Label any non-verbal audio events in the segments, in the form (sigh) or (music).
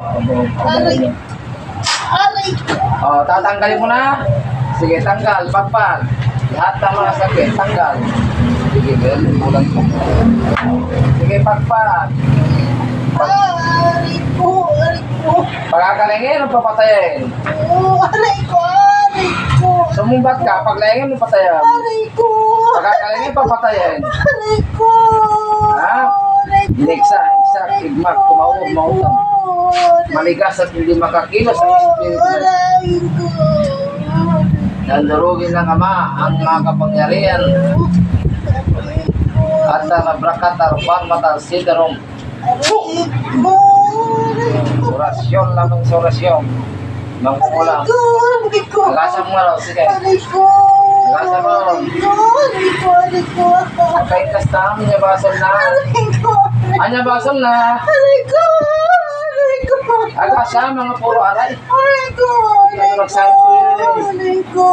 Aray. Aray. Oh, tatanggalin mo na. Sige, tanggal, pagpag. Lahat ng mga sakit, tanggal. Sige, ganun, bulan ko. Sige, pagpag. Aray ko. Aray ko. Pagkakalingin o papatayin? Aray ko. Aray ko. Sumumbat ka, paglingin o patayin? Aray ko. Pagkakalingin, papatayin. Aray ko. Ha? Aray ko. Ineksa, iksak, igmak, tumawag, mautang. Maligas at hindi makakilos ang espiritu na. Nandurugin ng Ama ang mga kapangyarihan at nabrakata parmata sidarom Aray ko. orasyon lamang sa orasyon ng kulang. Agasan mo na, sige. Agasan mo. Aray ko. Kapay kastam, nyabasan na. Anya basam na. Aray ko. Aray ko. Agasan, mga puro aray. Aray ko. Aray ko. Aray ko.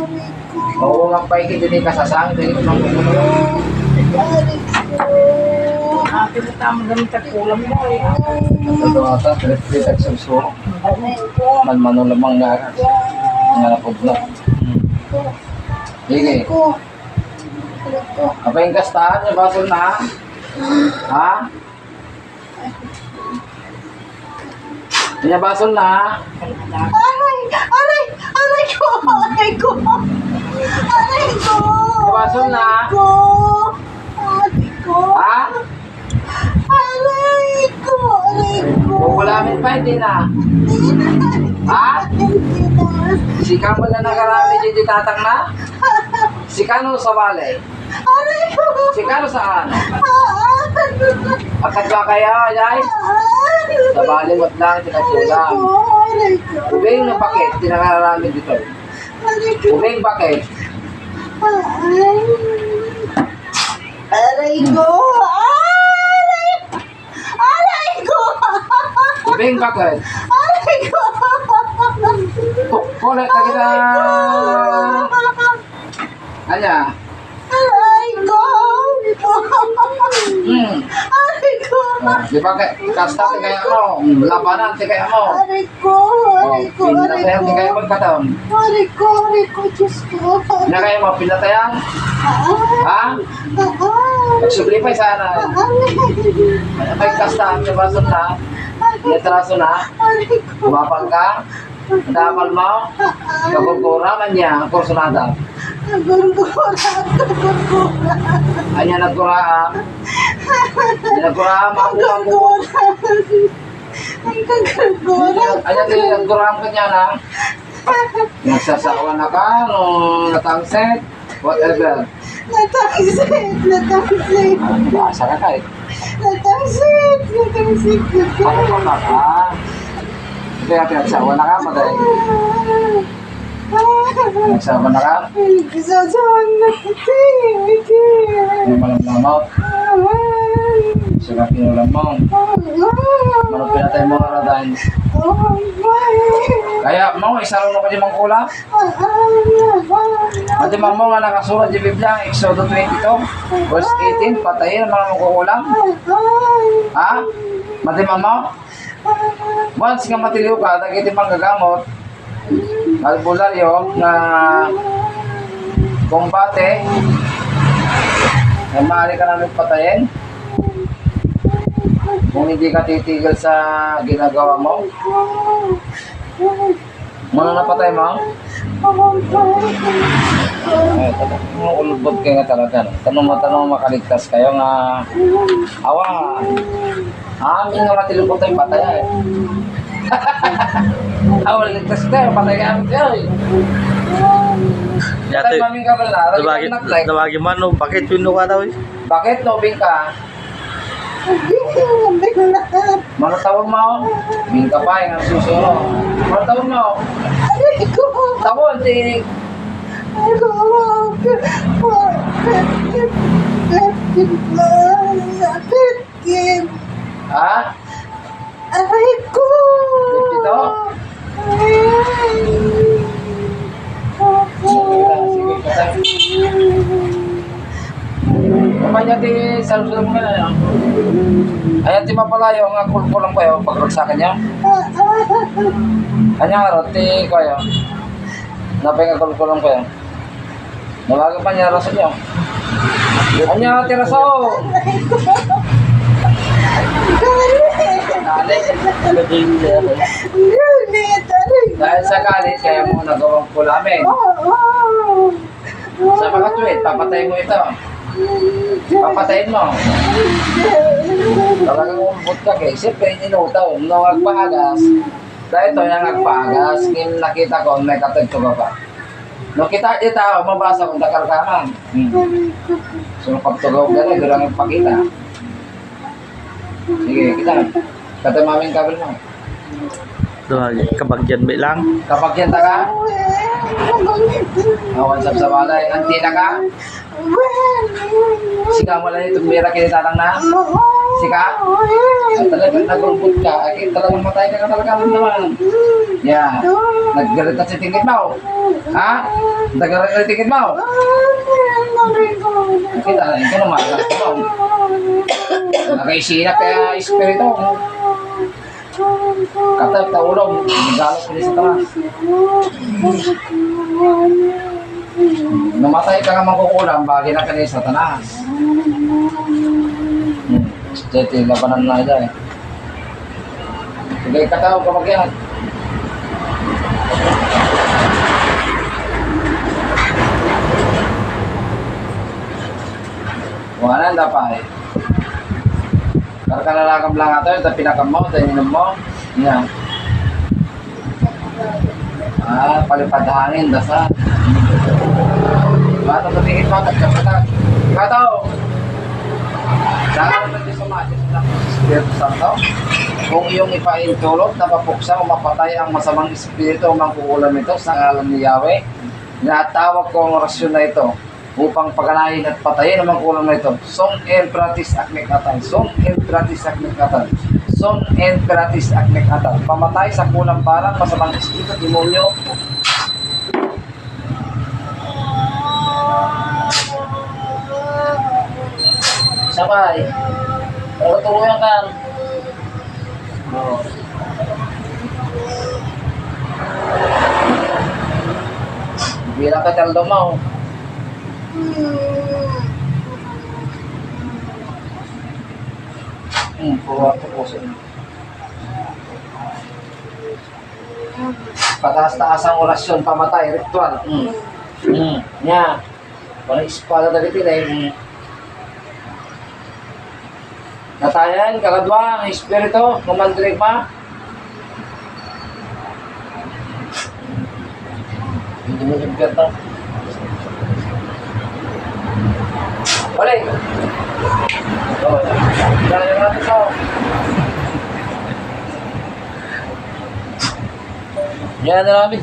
Aray ko. Mauungang pa ikit din kasasang, din mga kulo. Aray ko. Ate mo tama gamit at kulam mo eh. Ito trip-trip at susuro. Aray ko. Manmano lamang nga. Nalapod na. Sige. ko. Aray ko. Kapay kastahan, nyabasan na. Ha? Nyabasan na. Aray! Aray! Aray ko! Aray ko! Aray ko! Nyabasan na. Aray ko! Aray ko! Ha? Aray ko! Aray ko! Kukulamin pa, hindi na. Ha? Hindi. Sika mo na nagarami dito tatang na? Sikano sa balay? Aray ko! Sikano saan? Ah! Pagkat ba kaya, yay? Sa balay mo't lang, Aray tinatulang. ko! Aray ko! Ubing na bakit, tinakarami dito. Aray ko! Ubing bakit? Aray! Aray ko! Aray! Aray ko! Ubing bakit? Aray ko! Kulit na kita. Anya? Aray ko! Hmm. Aray ko! Oh, di ba kay kasta ti kaya mo? Labanan ti kaya mo. Aray ko! Oh, Aray ko! Aray pinatayan ti kaya ko! katam. Aray ko! Aray ko! Diyos ko! Na kaya mo pinatayan? Ah! Ha? Ah! Magsubli pa sana. May kasta ang bason na. Letraso na. Ko! Kumapal ka. Damal mo. Kagugura man niya. Kursunada. Gurgura! Gurgura! Anya nagkura. Anya nagkura. Makuha mo. Gurgura! Ang gagagura! Anya din nagkura ka niya na. Nagsasawa na ka. Nung natangset. Whatever. Natangsit! Natangsit! Basa ka kahit. Natangsit! Natangsit! Ano pa ba ka? Kaya pinagsawa na ka, maday. Nagsawa na ka? Isasawan na kita! Ano malam lamot? Sila pinulam mo. Ano pinatay mo nga dahil. Kaya mo, isaro mo ko di mong kula. Pati mo nga nakasulat di Biblia, Exodo 22, verse 18, patayin ang mga magkukulam. Ha? Mati mo? Once nga matiliw ka, dagiti pang gagamot, albularyo na kumbate, na maaari ka namin patayin. Kung hindi ka titigil sa ginagawa mo, Mano na patay mo? Ay, talagang mga ulubod kayo nga talaga. no? Tanong mo, tanong mo, makaligtas kayo nga. Awa. Amin nga matilubot tayo patay eh. (laughs) Awa, ligtas kayo, patay ka kayo eh. Patay maming ka ba na? tawagin, tawagin mo, no, bakit yun ka daw eh? Bakit nobing ka? Mano tawag mo? Bing ka pa, yung susunod. Mano tawag mo? Tawag, di. Ha? Aray ko! Dito? Kumanya di, salusunod mo na lang. Ayan, di mapalayo nga kulkulang kayo pag sa kanya. Roti ko kayo. Napay nga kulkulang kayo. Nawagan pa niya raso niyo. Kanya tiraso. Dahil sa galit, kaya mo nagawang kulamin. Sa mga tuwid, papatay mo ito. Papatayin mo. Talagang umubot ka kay. Siyempre, inutaw. Nung agpagas, dahil ito yung agpagas, kim nakita ko, may katagto ka pa. Nung kita ito, mabasa ko, nakarkaman. Hmm. So, pagtugaw ka na, doon ang pakita. Sige, kita. Katamamin kabel mo. Doon, kabagyan ba lang? Kapag yan ka, awan sab sa balay, antina ka, sika mo lang itong mira kinitalang na, sika, at talagang nagulbot ka, ay talagang matay ka ka talaga naman. Yeah. Naggalit na si tingin mo. Ha? Naggalit na si tingin mo. Kita na, ikaw naman. Nakaisina kaya espiritu. Katag, taulong. Naggalos ko sa taas. Namatay ka nga makukulam, bagay na kanil sa tanas. Hmm. Yung labanan na dyan. Sige, kataw ka magyan. Wala na pa eh. Karka na lakam lang ato, ito pinakam mo, ito ininom mo. Yan. Ah, palipad hangin, dasa. Bata tumingin pa, tagkapatag. Kataw! Saan naman din sa Espiritu Santo? Kung iyong ipaintulot na papuksa o mapatay ang masamang espiritu o mangkukulam ito sa ngalan ni Yahweh, natawag ko ang orasyon na ito upang paganahin at patayin ang mangkukulam na ito. Song en pratis akmek atan. Song en pratis akmek atan. Song en pratis akmek atan. Pamatay sa kulang parang masamang espiritu, demonyo, Sabay. Pero tuluyan ka. Oh. Bilang ka taldo mo. Hmm, kuha ko po sa inyo. Pataas-taas ang orasyon, pamatay, ritual. Hmm. Hmm. Nya. Walang espada na rin eh. Natayan, kakadwa, ang espiritu, kumandrig pa. Hindi mo na. Oh, dahil natin ito. Yan na namin.